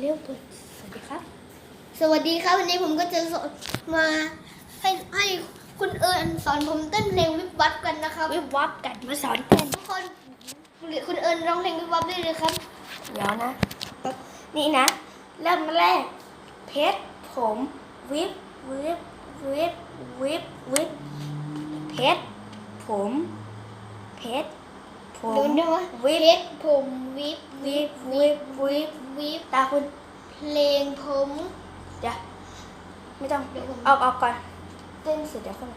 เร็วตัวสวัสดีครับ สวัสดีครับวันนี้ผมก็จะสอนมาให้ให้คุณเอิญสอนผมเต้นเพลงวิบวับกันนะครับวิบวับกันมาสอนเต้นทุกคนคุณเอิญร้องเพลงวิบวับได้เลยครับ เดี๋ยวนะ นี่นะ เริ่มแรก เพชรผมวิบวิบวิบวิบวิบเพชรผมเพชร ผเดี๋ยวมเดี๋ยววิบเพชรผมวิบวิบวิบวิบวิบตาคุณเพลงผมเดี๋ยวไม่ต้องเดี๋ยวผมออกออกก่อนเต้นเสร็จเดี๋ยวคน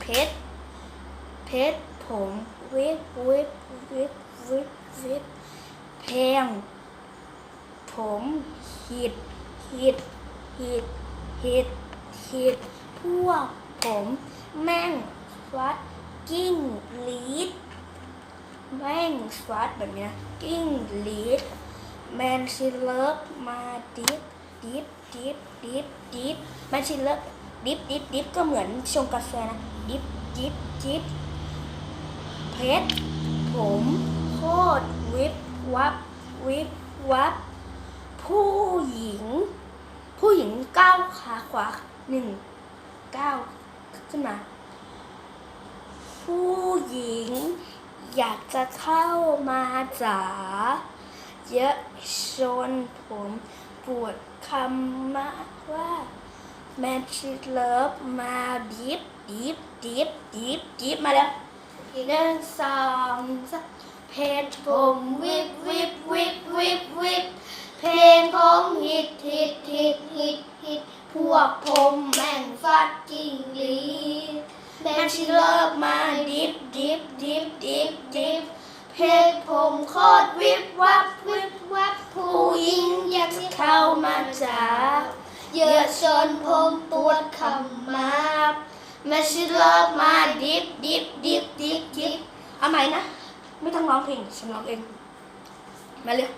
เพชรเพชรผมวิบวิบวิบวิบวิบเพลงผมหิดหิดหิดหิดหิดพวกผมแม่งสวัดกิ้งลีด แม่งสวัดแบบนี้นะกิ้งลีดแมนชิเลิฟมาดิฟดิฟดิฟดิฟดิฟแมนชิเลิฟดิฟดิฟดิฟก็เหมือนชงกาแฟนะดิฟดิฟดิฟเพชรผมโคตรวิบวับวิบวับผู้หญิง ผู้หญิงก้าวขาขวาหนึ่งก้าวขึ้นมา ผู้หญิง อยากจะเข้ามาจ๋าเยอะจนผมปวดคำมากว่าแมนชิเลิฟมาดิฟดิฟดิฟดิฟดิฟมาแล้วหนึ่งสองสามเพจผมวิบวิบวิบวิบวิบเพลงผมฮิตฮิตฮิตฮิตฮิตพวกผมแม่งฟัดกิ้งลีแมนชิเลิฟมาดิฟดิฟดิฟ มโคตรวิบวับวิบวับผู้หญิงอยากเข้ามาจ้าเยอะจนผมปวดขมับมาชิลอบมาดิบดิบดิบดิบดิบเอาใหม่นะ ไม่ต้องร้องเพลงฉันร้องเอง มาเร็ว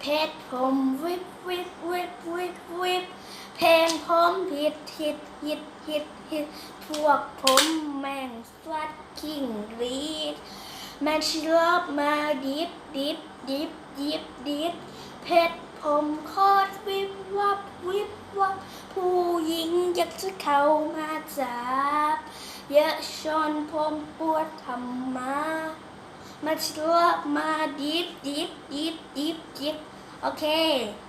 เพจผมวิบวิบวิบวิบวิบเพลงผมฮิตฮิตฮิตฮิตฮิตพวกผมแม่งสวัดกิ้งรีด มนชิลอบมาดิฟดิฟดิฟดิฟดิฟเพชรผมโคตรวิบวับวิบวับผู้หญิงอยากจะเข้ามาจับเยอะชนผมปวดทำมาแมนชิลอบมาดิฟดิฟดิฟดิฟดิฟโอเค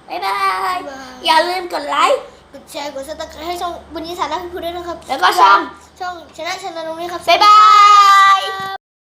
บายบาย อย่าลืมกดไลค์กดแชร์กดซับสไครต์ให้ช่องบุญยิสานักพูดด้วยนะครับ แล้วก็ช่องช่องชนะชนะตรงนี้ครับบายบาย